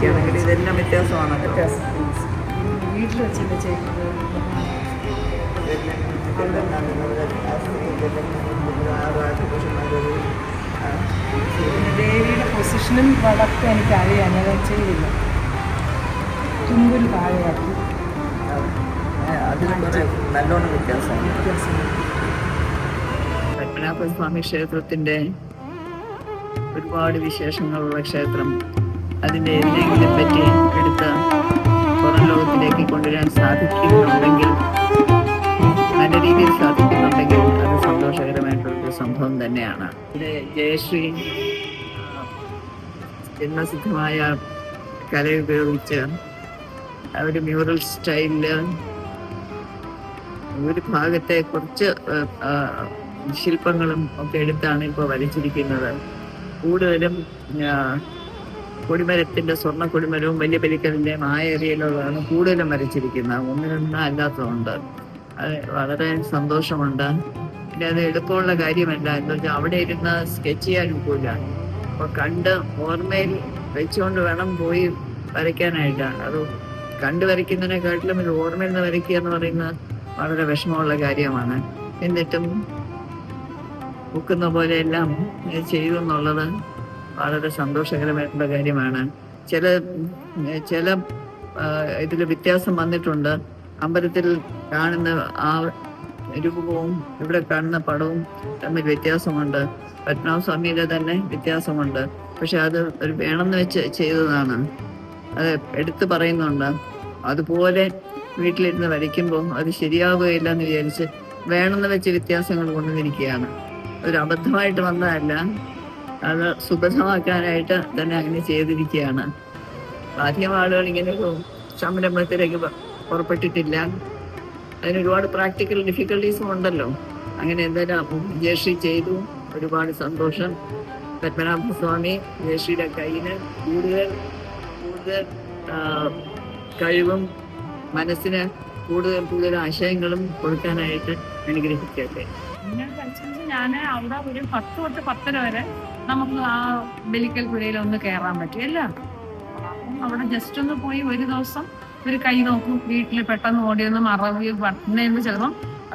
വരയ്ക്കുകയാണെങ്കിൽ ഇതെല്ലാം വ്യത്യാസമാണ്. വ്യത്യാസം. വീട്ടിൽ വെച്ചല്ലേ ചെയ്യുന്നത് ദേവിയുടെ പൊസിഷനും വളർത്തും എനിക്കറിയാം. ഞാൻ ചെയ്തില്ല. തുമ്പിൽ താഴെയാക്കി നല്ലോണം വ്യത്യാസമാണ് പത്മനാഭസ്വാമി ക്ഷേത്രത്തിന്റെ ഒരുപാട് വിശേഷങ്ങളുള്ള ക്ഷേത്രം. അതിന്റെ എന്തെങ്കിലും പറ്റി എടുത്ത് പുറം ലോകത്തിലേക്ക് കൊണ്ടുവരാൻ സാധിക്കുന്നുണ്ടെങ്കിൽ നല്ല രീതിയിൽ സാധിക്കുന്നുണ്ടെങ്കിൽ അത് സന്തോഷകരമായിട്ടുള്ളൊരു സംഭവം തന്നെയാണ്. ഇവിടെ ജയശ്രീ ജന്മസിദ്ധമായ കല ഉപയോഗിച്ച് ഒരു മ്യൂറൽ സ്റ്റൈലിൽ ഒരു ഭാഗത്തെ കുറച്ച് ശില്പങ്ങളും ഒക്കെ എടുത്താണ് ഇപ്പോൾ വലിച്ചിരിക്കുന്നത്. കൂടുതലും കൊടിമരത്തിന്റെ സ്വർണ കൊടിമരവും വലിയ പലിക്കലിന്റെയും ആ ഏരിയയിലുള്ളതാണ് കൂടുതലും വരച്ചിരിക്കുന്നത്. ഒന്നിനൊന്നും അല്ലാത്തതുണ്ട് അത് വളരെ സന്തോഷമുണ്ട്. പിന്നെ അത് എളുപ്പമുള്ള കാര്യമല്ല. എന്ന് വെച്ചാൽ അവിടെ ഇരുന്ന് സ്കെച്ച് ചെയ്യാൻ ഒക്കില്ല അപ്പൊ കണ്ട് ഓർമ്മയിൽ വെച്ചുകൊണ്ട് വേണം പോയി വരയ്ക്കാനായിട്ടാണ്. അത് കണ്ടു വരയ്ക്കുന്നതിനെക്കാട്ടിലും ഇത് ഓർമ്മയിൽ നിന്ന് വരയ്ക്കുക എന്ന് പറയുന്നത് വളരെ വിഷമമുള്ള കാര്യമാണ്. എന്നിട്ടും ഒക്കുന്ന പോലെയെല്ലാം ചെയ്തു എന്നുള്ളത് വളരെ സന്തോഷകരമായിട്ടുള്ള കാര്യമാണ്. ചില ചില ഇതിൽ വ്യത്യാസം വന്നിട്ടുണ്ട്. അമ്പലത്തിൽ കാണുന്ന ആ രൂപവും ഇവിടെ കാണുന്ന പടവും തമ്മിൽ വ്യത്യാസമുണ്ട്. പത്മനാഭസ്വാമിയുടെ തന്നെ വ്യത്യാസമുണ്ട്. പക്ഷെ അത് ഒരു വേണമെന്ന് വെച്ച് ചെയ്തതാണ്. അത് എടുത്തു പറയുന്നുണ്ട്. അതുപോലെ വീട്ടിലിരുന്ന് വരയ്ക്കുമ്പോൾ അത് ശരിയാവുകയില്ല എന്ന് വിചാരിച്ച് വേണമെന്ന് വെച്ച് വ്യത്യാസങ്ങൾ കൊണ്ടുവന്നിരിക്കുകയാണ്. ഒരു അബദ്ധമായിട്ട് വന്നതല്ല. അത് സുബന്ധമാക്കാനായിട്ട് തന്നെ അങ്ങനെ ചെയ്തിരിക്കുകയാണ്. അധികം ആളുകൾ ഇങ്ങനെ സംരംഭത്തിലേക്ക് പുറപ്പെട്ടിട്ടില്ല. അതിന് ഒരുപാട് പ്രാക്ടിക്കൽ ഡിഫിക്കൽട്ടീസും ഉണ്ടല്ലോ. അങ്ങനെ എന്തായാലും ജയശ്രീ ചെയ്തു. ഒരുപാട് സന്തോഷം. പത്മനാഭസ്വാമി ജയശ്രീയുടെ കയ്യിന് കൂടുതൽ കൂടുതൽ കഴിവും മനസ്സിന് കൂടുതൽ കൂടുതൽ ആശയങ്ങളും കൊടുക്കാനായിട്ട് അനുഗ്രഹിക്കട്ടെ. ഞാൻ അവിടെ ഒരു പത്ത് തൊട്ട് പത്തര വരെ നമുക്ക് ആ ബലിക്കൽ പുഴയിൽ ഒന്ന് കയറാൻ പറ്റും അല്ല? അവിടെ ജസ്റ്റ് ഒന്ന് പോയി ഒരു ദിവസം ഒരു കൈ നോക്കും വീട്ടിൽ പെട്ടെന്ന് ഓടിയൊന്ന് മറവി വട്ടുന്നതിന് ചിലപ്പം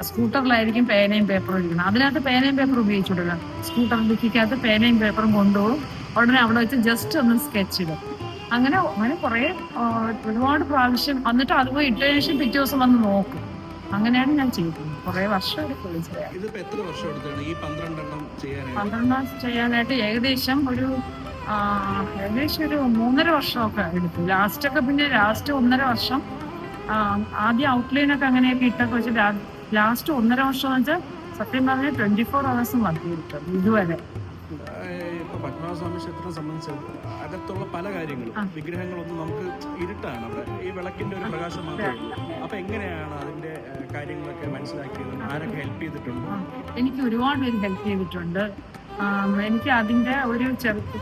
സ്കൂട്ടറിലായിരിക്കും പേനയും പേപ്പറും ഇരിക്കുന്നത്. അതിനകത്ത് പേനയും പേപ്പറും ഉപയോഗിച്ചിട്ടില്ല. സ്കൂട്ടർ ഡിക്കിക്കകത്ത് പേനയും പേപ്പറും കൊണ്ടുപോകും ഉടനെ അവിടെ വെച്ച് ജസ്റ്റ് ഒന്ന് സ്കെച്ച് ഇടും. അങ്ങനെ അങ്ങനെ കുറേ ഒരുപാട് പ്രാവശ്യം എന്നിട്ട് അതുപോലെ ഇട്ടതിന് ശേഷം പിറ്റേ ദിവസം വന്ന് നോക്കും. അങ്ങനെയാണ് ഞാൻ ചെയ്തത് കുറേ വർഷം എടുക്കും ചെയ്യാൻ ഇതിപ്പോ എത്ര വർഷം എടുത്താണ് ഈ പന്ത്രണ്ടെണ്ണം ചെയ്യാനായിട്ട്? പന്ത്രണ്ടാം ചെയ്യാനായിട്ട് ഏകദേശം ഒരു ആ, ഏകദേശം ഒരു മൂന്നര വർഷമൊക്കെ എടുത്തു. ലാസ്റ്റ് ഒക്കെ പിന്നെ ലാസ്റ്റ് ഒന്നര വർഷം ആ, ആദ്യം ഔട്ട്ലൈൻ ഒക്കെ അങ്ങനെയൊക്കെ ഇട്ടൊക്കെ വെച്ച് ലാസ്റ്റ് ഒന്നര വർഷം എന്ന് വെച്ചാൽ സത്യം പറഞ്ഞാൽ ട്വന്റി ഫോർ അവേഴ്സും വർക്ക് ചെയ്തിട്ടുണ്ട് ഇതുവരെ. ഏഹ് ഇപ്പൊ പത്മനാഭസ്വാമി ക്ഷേത്രം സംബന്ധിച്ച് അകത്തുള്ള പല കാര്യങ്ങളും. വിഗ്രഹങ്ങളൊന്നും നമുക്ക് ഇരുട്ടാണ്. അവിടെ ഈ വിളക്കിന്റെ ഒരു പ്രകാശം മാത്രമേ ഉള്ളൂ. അപ്പൊ എങ്ങനെയാണ് അതിന്റെ കാര്യങ്ങളൊക്കെ മനസ്സിലാക്കിയത്? ആരൊക്കെ ഹെൽപ്പ് ചെയ്തിട്ടുണ്ട്? എനിക്ക് ഒരുപാട് പേര് ഹെൽപ്പ് ചെയ്തിട്ടുണ്ട്. എനിക്ക് അതിന്റെ ഒരു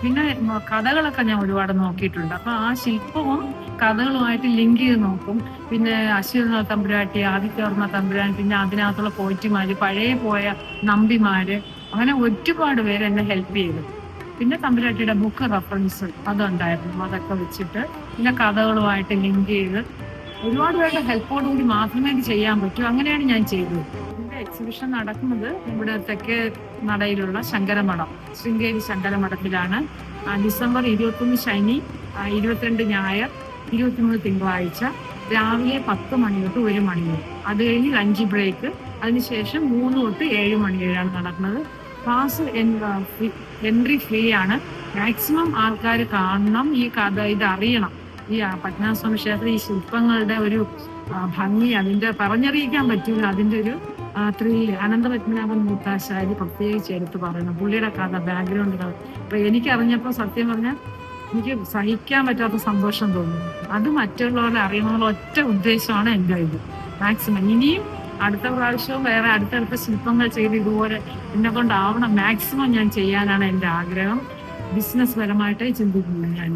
പിന്നെ കഥകളൊക്കെ ഞാൻ ഒരുപാട് നോക്കിയിട്ടുണ്ട്. അപ്പൊ ആ ശില്പവും കഥകളുമായിട്ട് ലിങ്ക് ചെയ്ത് നോക്കും. പിന്നെ അശ്വത തമ്പുരാട്ടി ആദിത്യവർമ്മ തമ്പുരാൻ പിന്നെ അതിനകത്തുള്ള പോയിറ്റിമാര് പഴയ പോയ നമ്പിമാര് അങ്ങനെ ഒരുപാട് പേര് എന്നെ ഹെൽപ്പ് ചെയ്തു. പിന്നെ തമ്പുരാട്ടിയുടെ ബുക്ക് റെഫറൻസ് അതുണ്ടായിരുന്നു. അതൊക്കെ വെച്ചിട്ട് പിന്നെ കഥകളുമായിട്ട് ലിങ്ക് ചെയ്ത് ഒരുപാട് പേരുടെ ഹെൽപ്പോട് കൂടി മാത്രമേ ഇത് ചെയ്യാൻ പറ്റൂ. അങ്ങനെയാണ് ഞാൻ ചെയ്തത്. എന്റെ എക്സിബിഷൻ നടക്കുന്നത് നമ്മുടെ തെക്കേ നടയിലുള്ള ശങ്കരമഠം ശൃംഗേരി ശങ്കരമഠത്തിലാണ്. ഡിസംബർ ഇരുപത്തൊന്ന് ശനി ഇരുപത്തിരണ്ട് ഞായർ ഇരുപത്തിമൂന്ന് തിങ്കളാഴ്ച രാവിലെ പത്ത് മണി തൊട്ട് ഒരു മണി വരെ. അത് കഴിഞ്ഞ് ലഞ്ച് ബ്രേക്ക് അതിനുശേഷം മൂന്ന് തൊട്ട് ഏഴ് മണി വരെയാണ് നടക്കുന്നത്. ക്ലാസ് എൻട്രി ഫ്രീ ആണ്. മാക്സിമം ആൾക്കാർ കാണണം ഈ കഥ ഇത് അറിയണം ഈ പത്മനാഭസ്വാമി ക്ഷേത്രം ഈ ശില്പങ്ങളുടെ ഒരു ഭംഗി അതിന്റെ പറഞ്ഞറിയിക്കാൻ പറ്റില്ല അതിന്റെ ഒരു ത്രില്ല് അനന്തപത്മനാഭൻ മൂത്താശാരി പ്രത്യേകിച്ച് എടുത്ത് പറയണം. പുള്ളിയുടെ കഥ ബാക്ക്ഗ്രൗണ്ട് കഥ. അപ്പൊ എനിക്ക് അറിഞ്ഞപ്പോൾ സത്യം പറഞ്ഞാൽ എനിക്ക് സഹിക്കാൻ പറ്റാത്ത സന്തോഷം തോന്നുന്നു. അത് മറ്റുള്ളവരെ അറിയണമെന്നുള്ള ഒറ്റ ഉദ്ദേശമാണ് എന്റെ ഇത്. മാക്സിമം ഇനിയും അടുത്ത പ്രാവശ്യവും വേറെ അടുത്തടുത്ത ശില്പങ്ങൾ ചെയ്ത് ഇതുപോലെ എന്നെ കൊണ്ടാവണം. മാക്സിമം ഞാൻ ചെയ്യാനാണ് എന്റെ ആഗ്രഹം. ബിസിനസ് പരമായിട്ടേ ചിന്തിക്കുന്നത് ഞാൻ